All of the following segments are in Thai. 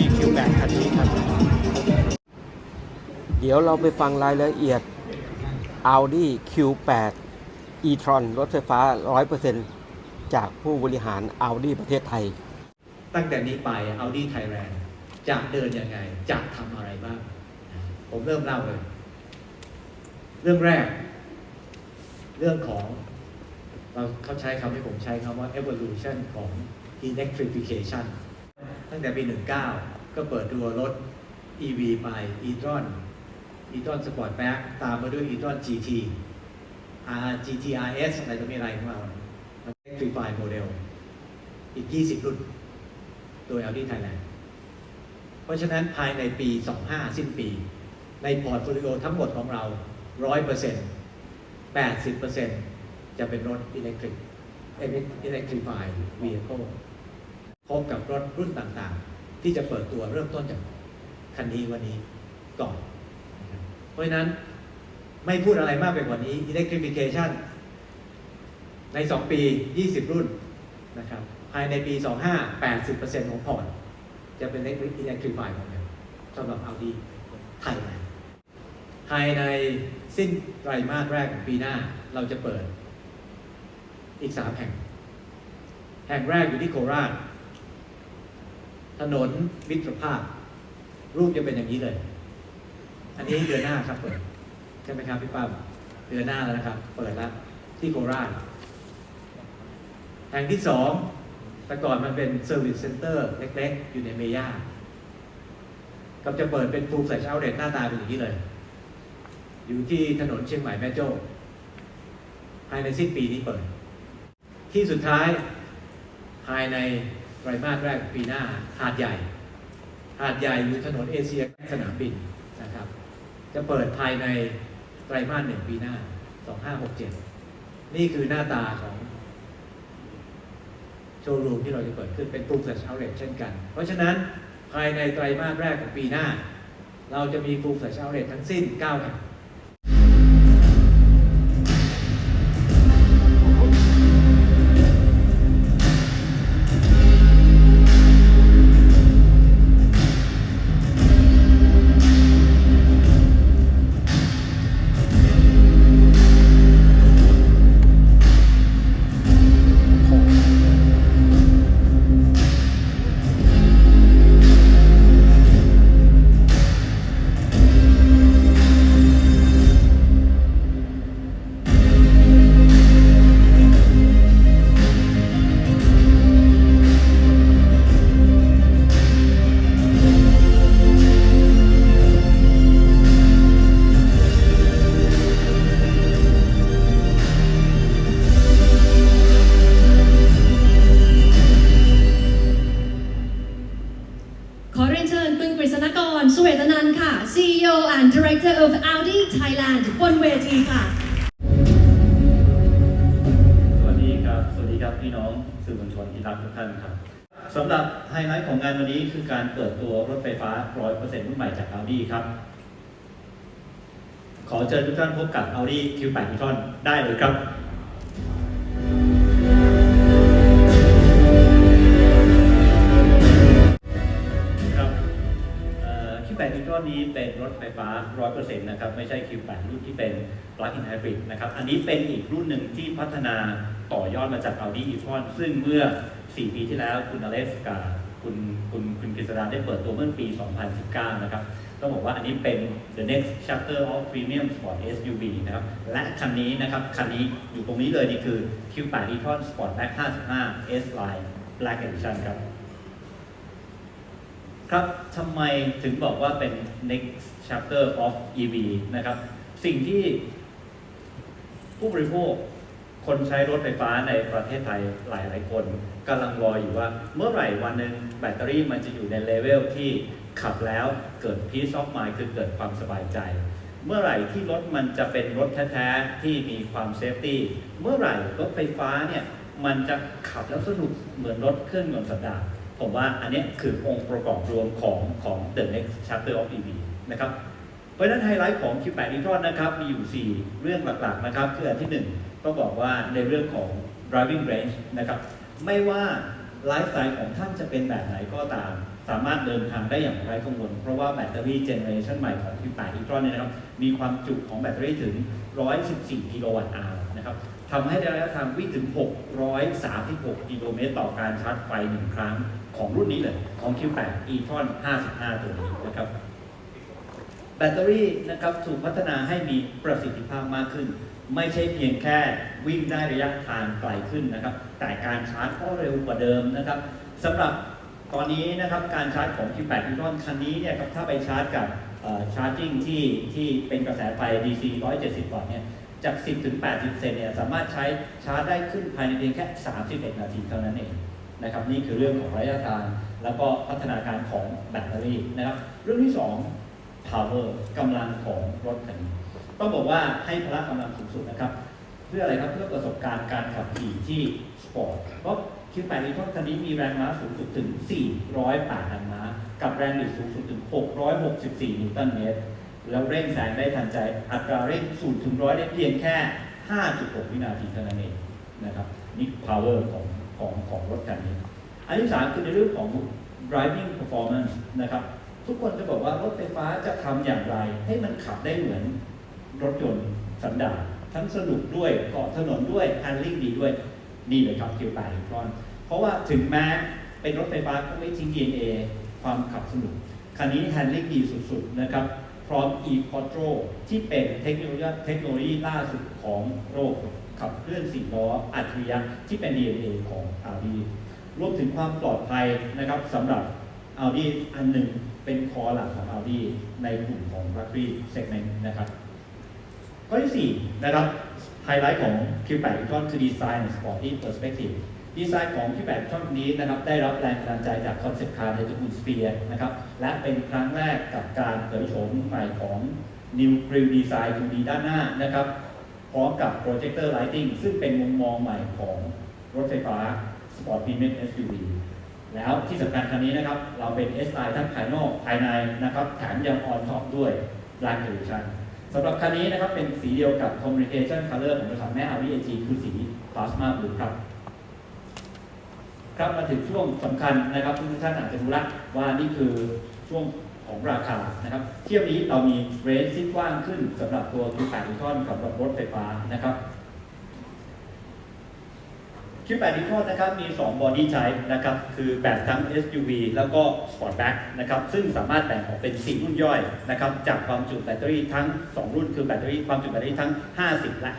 Audi Q8 คันนี้ครับ เดี๋ยวเราไปฟังรายละเอียด Audi Q8 e-tron รถไฟฟ้า 100%จากผู้บริหาร Audi ประเทศไทย ตั้งแต่นี้ไป Audi Thailand จะเดินยังไง จะทำอะไรบ้าง ผมเริ่มเล่าเลย เรื่องแรก เรื่องของเราเขาใช้คำที่ผมใช้คำว่า evolution ของ electrification ตั้งแต่ปี 19 ก็เปิดตัวรถ EV ไป e-tron e-tron Sportback ตามมาด้วย e-tron GT R GT RS อะไรก็มีอะไรของเรา electrify model อีก 20 รุ่น โดย Audi Thailand เพราะฉะนั้นภายในปี 25 สิ้นปี ในพอร์ตโฟลิโอทั้งหมดของเรา 100% 80%จะเป็นรถอิเล็กทริก Electrified Vehicle พบกับรถรุ่นต่างๆ ที่จะเปิดตัวเริ่มต้นจากคันนี้วันนี้ก่อน เพราะฉะนั้นไม่พูดอะไรมากไปกว่านี้ Electrification ใน 2 ปี 20 รุ่นนะครับภายในปี 25 80%ของพอร์ตจะเป็น Electrified หมดเลยสำหรับ Audi ไทยนด์ภายในสิ้นไตรมาสแรกของปีหน้าเราจะเปิดอีก 3 แห่ง แห่งแรกอยู่ที่โคราช ถนนมิตรภาพ รูปจะเป็นอย่างนี้เลย อันนี้เดือนหน้าครับเปิดใช่ไหมครับพี่ป้าเดือนหน้าแล้วนะครับ เปิดแล้วที่โคราชแห่งที่สองแต่ก่อนมันเป็นเซอร์วิสเซ็นเตอร์เล็กๆ อยู่ในเมย่ากับจะเปิดเป็นฟูลแฟลชเอาเดตหน้าตาเป็นอย่างนี้เลย อยู่ที่ถนนเชียงใหม่แม่โจ้ภายในสิ้นปีนี้เปิด ที่สุดท้ายภายใน ไตรมาสแรกของปีหน้าหาดใหญ่หาดใหญ่อยู่ถนนเอเชียสนามบินนะครับ จะเปิดภายในไตรมาสหนึ่งปีหน้า 2567 นี่คือหน้าตาของโชว์รูมที่เราจะเปิดขึ้นเป็น Full Flash Outlet เช่นกัน เพราะฉะนั้นภายในไตรมาสแรกของปีหน้า เราจะมี Full Flash Outlet ทั้งสิ้น 9 แห่ง ทุกท่านครับสำหรับไฮไลท์ของงานวันนี้คือการเปิดตัวรถไฟฟ้า 100%รุ่นใหม่จาก Audi ครับ ขอเชิญทุกท่านพบกับ Audi Q8 e-tron ได้เลยครับ อ Q8 e-tron นี้เป็นรถไฟฟ้า 100%นะครับ ไม่ใช่ Q8 รุ่นที่เป็น plug-in hybrid นะครับ อันนี้เป็นอีกรุ่นหนึ่งที่พัฒนาต่อยอดมาจาก Audi e-tron ซึ่งเมื่อ 4 ปีที่แล้วคุณอเล็กซ์กับคุณคุณคุณกฤษดาได้เปิดตัวเมื่อปี 2019 นะครับต้องบอกว่าอันนี้เป็น the next chapter of premium sport SUV นะครับ และคันนี้นะครับ คันนี้อยู่ตรงนี้เลยนี่คือ Q8 e-tron Sportback 55 S Line Black Edition ครับ ครับทำไมถึงบอกว่าเป็น next chapter of EV นะครับ สิ่งที่ผู้บริโภคคนใช้รถไฟฟ้าในประเทศไทยหลายหลายคนกำลังรออยู่ว่าเมื่อไหร่วันหนึ่งแบตเตอรี่มันจะอยู่ในเลเวลที่ขับแล้วเกิด peace of mind คือเกิดความสบายใจ เมื่อไหร่ที่รถมันจะเป็นรถแท้ๆ ที่มีความเซฟตี้ เมื่อไหร่รถไฟฟ้าเนี่ย มันจะขับแล้วสนุกเหมือนรถเครื่องยนต์สันดาป ผมว่าอันนี้คือองค์ประกอบรวมของของ the next chapter of EV นะครับ เพราะฉะนั้นไฮไลท์ของ Q8 e-tron นะครับมีอยู่ 4 เรื่องหลักๆนะครับ คืออันที่ 1 ต้องบอกว่าในเรื่องของ driving range นะครับ ไม่ว่าไลฟ์สไตล์ของท่านจะเป็นแบบไหนก็ตาม สามารถเดินทางได้อย่างไร้กังวล เพราะว่าแบตเตอรี่เจเนอเรชันใหม่ของ Q8 e-tron เนี่ยนะครับมีความจุของแบตเตอรี่ถึง 114 กิโลวัตต์อาวร์นะครับทำให้ระยะทางวิ่งถึง 636 กิโลเมตรต่อการชาร์จไฟ1ครั้ง ของรุ่นนี้เลยของ Q8 e-tron 55 ตัวนี้นะครับ แบตเตอรี่นะครับถูกพัฒนาให้มีประสิทธิภาพมากขึ้น ไม่ใช่เพียงแค่วิ่งได้ระยะทางไกลขึ้นนะครับ แต่การชาร์จก็เร็วกว่าเดิมนะครับสำหรับตอนนี้นะครับการชาร์จของ Q8 e-tron คันนี้เนี่ยครับถ้าไปชาร์จกับชาร์จิ่งที่ที่เป็นกระแสไฟ DC 170 วัตต์เนี่ยจาก 10 ถึง 80 เซนเนี่ยสามารถใช้ชาร์จได้ขึ้นภายในเพียงแค่ 31 นาทีเท่านั้นเอง นะครับนี่คือเรื่องของระยะทางแล้วก็พัฒนาการของแบตเตอรี่นะครับ เรื่องที่สอง power กำลังของรถคันนี้ต้องบอกว่าให้พละกำลังสูงสุดนะครับ เพื่ออะไรครับเพื่อประสบการณ์การขับขี่ที่สปอร์ตเพราะคิวแปดอีทอนคันนี้มีแรงม้าสูงสุดถึง 408แรงม้า กับแรงบิดสูงสุดถึง 664 นิวตันเมตร แล้วเร่งแซงได้ทันใจ อัตราเร่งสูถึงร้อยได้เพียงแค่ 5.6 วินาทีเท่านั้นเองนะครับนี่ power ของ ของของรถคันนี้ อันที่สามคือในเรื่องของ driving performance นะครับ ทุกคนจะบอกว่ารถไฟฟ้าจะทำอย่างไร ให้มันขับได้เหมือนรถยนต์สันดาปทั้งสนุกด้วยเกาะถนนด้วย handling ดีด้วย นี่เลยครับ Q8 e-tron เพราะว่าถึงแม้เป็นรถไฟฟ้าก็ไม่ทิ้ง DNA ความขับสนุก คันนี้ handling ดีสุด ๆ นะครับ พร้อม e-quattro ที่เป็นเทคโนโลยีเทคโนโลยีล่าสุดของโลก ขับเคลื่อนสี่ล้ออัจฉริยะที่เป็น DNA ของ Audi รวมถึงความปลอดภัยนะครับสำหรับ Audi อันหนึ่งเป็นคอหลักของ Audi ในกลุ่มของ Luxury Segment นะครับข้อที่ 4 นะครับไฮไลท์ของ Q8 e-tron คือ Design and Sporty Perspective ดีไซน์ของ Q8 e-tron นี้นะครับได้รับแรงบันดาลใจจากคอนเซ็ปต์คาร์ในตระกูล Sphere นะครับและเป็นครั้งแรกกับการเผยโฉมใหม่ของ New Grill Design 2D ด้านหน้านะครับ พร้อมกับ Projector Lighting ซึ่งเป็นมุมมองใหม่ของรถไฟฟ้า Sport Premium SUV แล้วที่สำคัญคันนี้นะครับ เราเป็น SI ทั้งภายนอกภายในนะครับแถมยัง on top ด้วย Black Edition สำหรับคันนี้นะครับ เป็นสีเดียวกับ Communication Color ของบริษัทแม่ Audi AG คือสี Plasma Blue ครับ ครับมาถึงช่วงสำคัญนะครับทุกท่านอาจจะรู้ละว่านี่คือช่วง ของราคานะครับ เที่ยวนี้เรามีเรนจ์ที่กว้างขึ้นสำหรับตัว Q8 e-tron กับรถไฟฟ้านะครับ Q8 e-tron นะครับมี2 body type นะครับ คือแบบทั้ง SUV แล้วก็ Sportback นะครับ ซึ่งสามารถแบ่งออกเป็น 4 รุ่นย่อยนะครับ จากความจุแบตเตอรี่ทั้ง 2 รุ่น คือแบตเตอรี่ความจุแบตเตอรี่ทั้ง 50 และ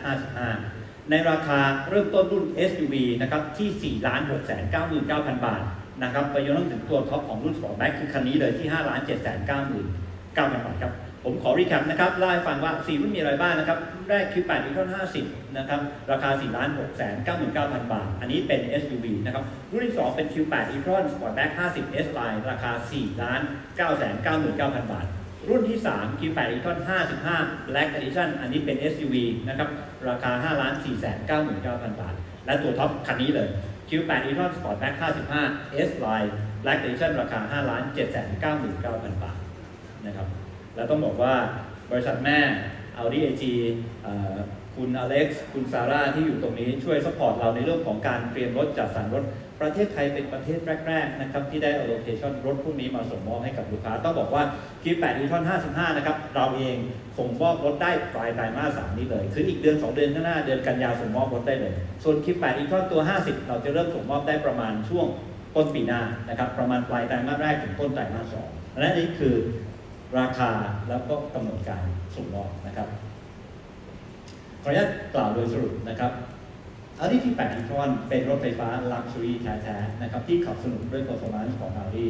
55 ในราคาเริ่มต้นรุ่น SUV นะครับที่ 4 6 9 9 0 0 0 บาท นะครับไปจนถึงตัวท็อปของรุ่น Sportback คือคันนี้เลยที่5ล้าน7 9 9 0 0 0บาทครับผมขอรีแคปนะครับเล่าให้ฟังว่า 4 รุ่นมีอะไรบ้างนะครับรุ่นแรก Q8 e-tron 50 นะครับ ราคา4 6 9 9 0 0 0 บาท อันนี้เป็น SUV นะครับ รุ่นที่ 2 เป็น Q8 e-tron Sportback 50 S Line ราคา4 9 9 9 9 0 0 บาท รุ่นที่ 3 Q8 e-tron 55 Black Edition อันนี้เป็น SUV นะครับ ราคา5 4 9 9 0 0 0 บาท และตัวท็อปคันนี้เลย Q8 e-tron Sportback 55 S Line Black Edition ราคา5 7 9 9 0 0 0 บาทนะครับ แล้วต้องบอกว่าบริษัทแม่ Audi AG คุณอเล็กซ์ คุณซาร่าที่อยู่ตรงนี้ช่วยสปอร์ตเราในเรื่องของการเตรียมรถจัดสรรรถประเทศไทยเป็นประเทศแรกๆนะครับที่ได้เอาโลเคชั่นรถพวกนี้มาส่งมอบให้กับลูกค้า ต้องบอกว่า Q8 e-tron 55 นะครับ เราเองส่งมอบรถได้ปลายไตรมาส3นี้เลย คืออีกเดือน 2 เดือนข้างหน้า เดือนกันยาส่งมอบรถได้เลย ส่วน Q8 e-tron ตัว 50 เราจะเริ่มส่งมอบได้ประมาณช่วงต้นปีหน้านะครับประมาณปลายไตรมาสแรกถึงต้นไตรมาส2และนี่คือราคาแล้วก็กำหนดการส่งมอบนะครับขออนุญาตกล่าวโดยสรุปนะครับ Audi T8 e-tron เป็นรถไฟฟ้า Luxury แท้ๆนะครับที่ขับสนุกด้วย performance ของ Audi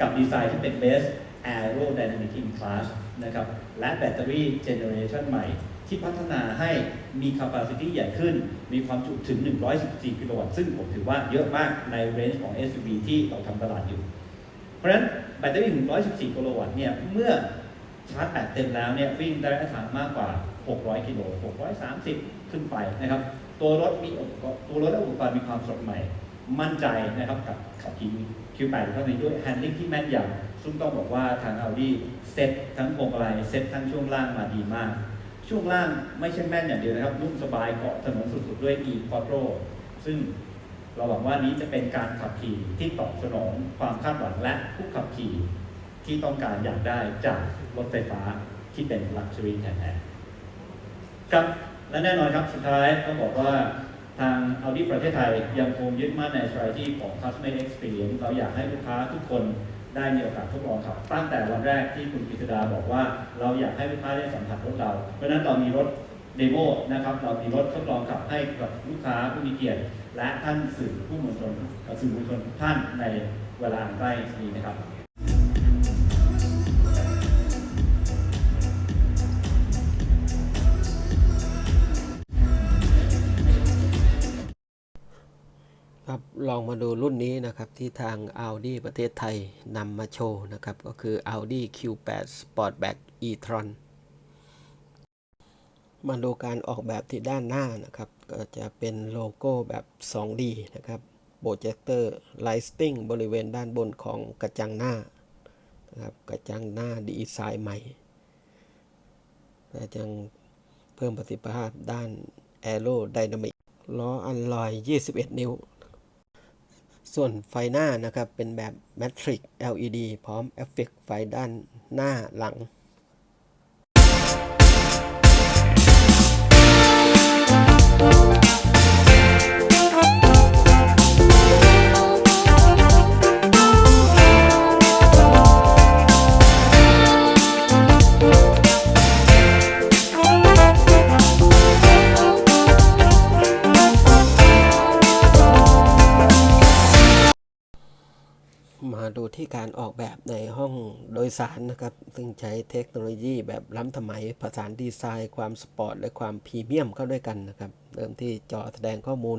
กับดีไซน์ที่เป็น Best Aerodynamic in Class นะครับและแบตเตอรี่เจเนอเรชันใหม่ ที่พัฒนาให้มี capacity ใหญ่ขึ้น มีความจุถึง 114 กิโลวัตต์ ซึ่งผมถือว่าเยอะมากใน range ของ SUV ที่เราทำตลาดอยู่ เพราะฉะนั้นแบตเตอรี่ 114 กิโลวัตต์เนี่ยเมื่อชาร์จแบตเต็มแล้วเนี่ยวิ่งได้ระยะทางมากกว่า 600 กิโล 630 ขึ้นไปนะครับ ตัวรถมีอุปกรณ์ตัวรถและอุปกรณ์มีความสดใหม่ มั่นใจนะครับกับกับขี่ Q8 เข้าในด้วย handling ที่แม่นยำซึ่งต้องบอกว่าทาง Audi เซ็ตทั้งพวงมาลัยเซ็ตทั้งช่วงล่างมาดีมาก ช่วงล่างไม่ใช่แม่นอย่างเดียวนะครับนุ่มสบายเกาะถนนสุดๆด้วย e quattro ซึ่งเราหวังว่านี้จะเป็นการขับขี่ที่ตอบสนองความคาดหวังและผู้ขับขี่ที่ต้องการอยากได้จากรถไฟฟ้าที่เป็น luxury แท้ๆครับ และแน่นอนครับสุดท้ายต้องบอกว่าทาง Audi ประเทศไทยยังคงยึดมั่นใน strategy ของ customer experience เราอยากให้ลูกค้าทุกคนได้มีโอกาสทดลองขับ ตั้งแต่วันแรกที่คุณกฤษดาบอกว่า เราอยากให้ลูกค้าได้สัมผัสรถเรา เพราะนั้นเรามีรถเดโมนะครับ เรามีรถทดลองขับให้กับลูกค้าผู้มีเกียรติ และท่านสื่อผู้มวลชนสื่อมวลชนทุกท่านในเวลาใกล้นี้นะครับ ครับลองมาดูรุ่นนี้นะครับที่ทาง Audi ประเทศไทยนำมาโชว์นะครับ ก็คือ Audi Q8 Sportback e-tron มาดูการออกแบบที่ด้านหน้านะครับ ก็จะเป็นโลโก้แบบ 2D นะครับโปรเจคเตอร์ไลท์ติ้งบริเวณด้านบนของกระจังหน้านะครับกระจังหน้าดีไซน์ใหม่กระจังเพิ่มประสิทธิภาพด้าน Aero Dynamic ล้ออัลลอย 21 นิ้ว ส่วนไฟหน้านะครับ เป็นแบบแมทริก LED พร้อมเอฟเฟกต์ไฟด้านหน้าหลัง การออกแบบในห้องโดยสารนะครับ ซึ่งใช้เทคโนโลยีแบบล้ำสมัยผสานดีไซน์ ความสปอร์ตและความพรีเมียมเข้าด้วยกันนะครับ เริ่มที่จอแสดงข้อมูล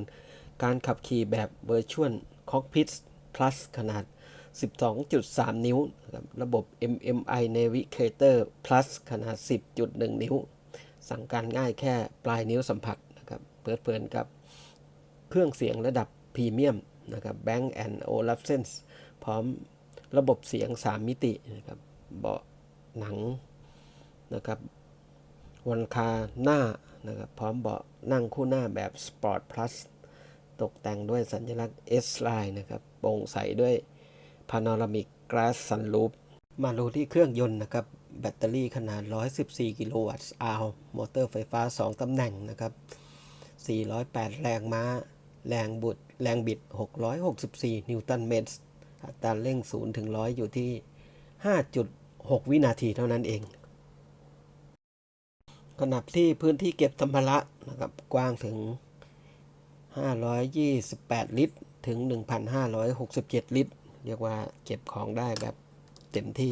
การขับขี่แบบ Virtual Cockpit Plus ขนาด 12.3 นิ้วนะครับระบบ MMI Navigator Plus ขนาด 10.1 นิ้ว สั่งการง่ายแค่ปลายนิ้วสัมผัสนะครับเปิดเพลินกับเครื่องเสียงระดับพรีเมียมนะครับ Bang Olufsen พร้อม ระบบเสียง 3 มิตินะครับเบาะหนังนะครับวันคาหน้านะครับพร้อมเบาะนั่งคู่หน้าแบบ Sport Plus ตกแต่งด้วยสัญลักษณ์ S line นะครับโปร่งใสด้วย Panoramic Glass Sunroof มาดูที่เครื่องยนต์นะครับแบตเตอรี่ขนาด 114 กิโลวัตต์อาวมอเตอร์ไฟฟ้า 2 ตำแหน่งนะครับ 408 แรงม้า แรงบุดแรงบิด 664 นิวตันเมตร อัตราเร่ง0ถึง100 อยู่ที่ 5.6 วินาทีเท่านั้นเองขนาดที่พื้นที่เก็บสัมภาระนะครับกว้างถึง 528 ลิตร ถึง 1,567 ลิตร เรียกว่าเก็บของได้แบบเต็มที่